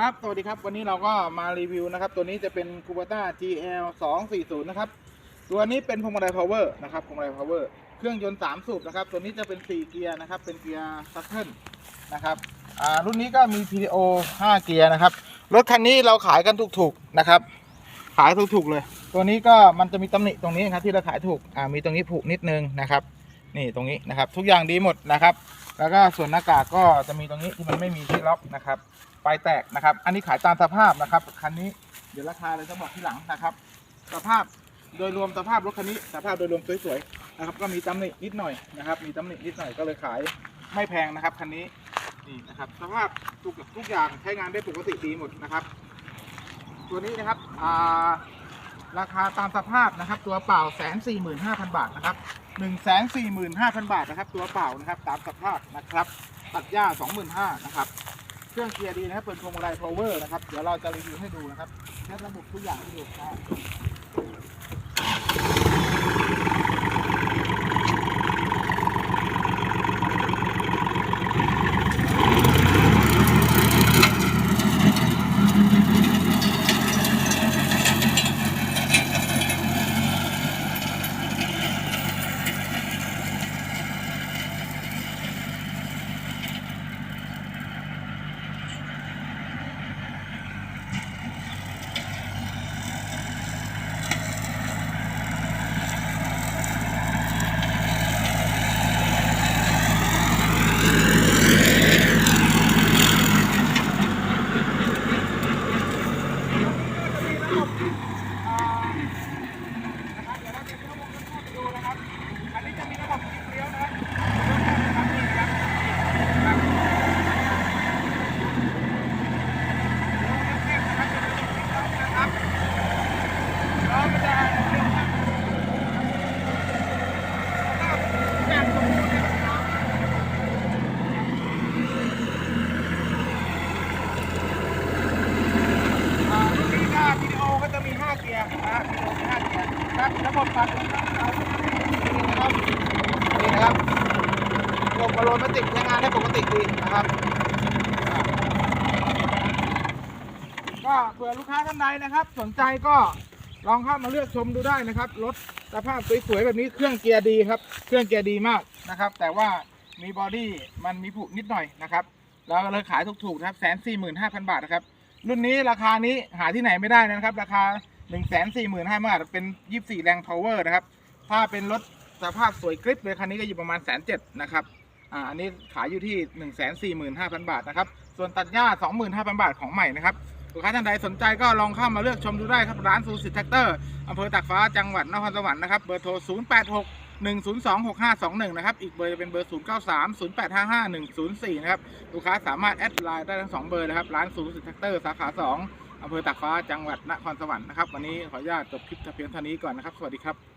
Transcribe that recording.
ครับ สวัสดีครับ วันนี้เราก็มารีวิวนะครับ ตัวนี้จะเป็น Kubota GL 240นะครับ ตัวนี้เป็นพวงมาลัย power นะครับ พวงมาลัย power เครื่องยนต์ 3 สูบนะครับ ตัวนี้จะเป็น 4 เกียร์นะครับ เป็นเกียร์ซัตเทิลนะครับ อ่า รุ่นนี้ก็มี PTO 5 เกียร์นะครับ รถคันนี้เราขายกันถูกๆนะครับ ขายถูกๆเลย ตัวนี้ก็มันจะมีตำหนิตรงนี้นะครับที่เราขายถูก อ่า มีตรงนี้ผุนิดนึงนะครับ นี่ตรงนี้นะครับ ทุกอย่างดีหมดนะครับ แล้วก็ส่วนหน้ากากก็จะมีตรงนี้ที่มันไม่มีที่ล็อกนะครับปลายแตกนะครับ อันนี้ขายตามสภาพนะครับคันนี้เดี๋ยวราคาเลยจะบอกที่หลังนะครับ สภาพโดยรวมสภาพรถคันนี้สภาพโดยรวมสวยๆนะครับ ก็มีตำหนินิดหน่อยนะครับ มีตำหนินิดหน่อยก็เลยขายไม่แพงนะครับคันนี้นี่นะครับ สภาพทุกทุกอย่างใช้งานได้ปกติดีหมดนะครับ ตัวนี้นะครับอ่า ราคาตามสภาพนะครับ ตัวเปล่าแสนสี่หมื่นห้าพันบาทนะครับหนึ่งแสนสี่หมื่นห้าพันบาทนะครับ ตัวเปล่านะครับตามสภาพนะครับ ตัดหญ้าสองหมื่นห้านะครับ เครื่องเกียร์ดีนะครับเป็นพวงมาลัย power นะครับ เดี๋ยวเราจะรีวิวให้ดูนะครับแค่ระบบทุกอย่างให้ดูนะครับนะครับเดี๋ยวเราจะเข้าวงจรปิดดูนะครับ อันนี้จะมีระบบคลิปเลี้ยวนะครับเริ่มต้นนะครับนี่นะครับครับเดี๋ยวเราจะเข้มนะครับจะเป็นระบบคลิปเลี้ยวนะครับแล้วมันจะเร็วมากแล้วก็แบบสมบูรณ์นะครับอ่ารุ่นนี้ก็วิดีโอก็จะมี 5 เกียร์นะครับวิดีโอมี 5เกียร์ครับระบบปรับลมนะครับนี่นะครับนี่นะครับระบบโรแมนติกใช้งานได้ปกติดีนะครับ ก็เผื่อลูกค้าท่านใดนะครับ สนใจก็ลองเข้ามาเลือกชมดูได้นะครับรถสภาพสวยๆแบบนี้เครื่องเกียร์ดีครับ เครื่องเกียร์ดีมากนะครับ แต่ว่ามีบอดี้มันมีผุนิดหน่อยนะครับเราเลยขายถูกๆนะครับแสนสี่หมื่นห้าพันบาทนะครับรุ่นนี้ราคานี้หาที่ไหนไม่ได้นะครับ ราคา 1 4 4 5 0 0 0บาทเป็น24แรง power นะครับ ถ้าเป็นรถสภาพสวยกริปเลยคันนี้ก็อยู่ประมาณแสนเจ็ดนะครับอ่าอันนี้ขายอยู่ที่1 4 5 0 0 0บาทนะครับ ส่วนตัดหญ้า25,000บาทของใหม่นะครับลูกค้าท่านใดสนใจก็ลองเข้ามาเลือกชมดูได้ครับ ร้านซูซิตแท็กเตอร์อำเภอตากฟ้าจังหวัดนครสวรรค์นะครับ เบอร์โทร 086 102 6521 นะครับ อีกเบอร์จะเป็นเบอร์ 093 0855 104 นะครับ ลูกค้าสามารถแอดไลน์ได้ทั้งสองเบอร์นะครับ ร้านซูซิตแท็กเตอร์สาขา 2 อำเภอตากฟ้าจังหวัดนครสวรรค์นะครับ วันนี้ขออนุญาตจบคลิปเพียงเท่านี้ก่อนนะครับ สวัสดีครับ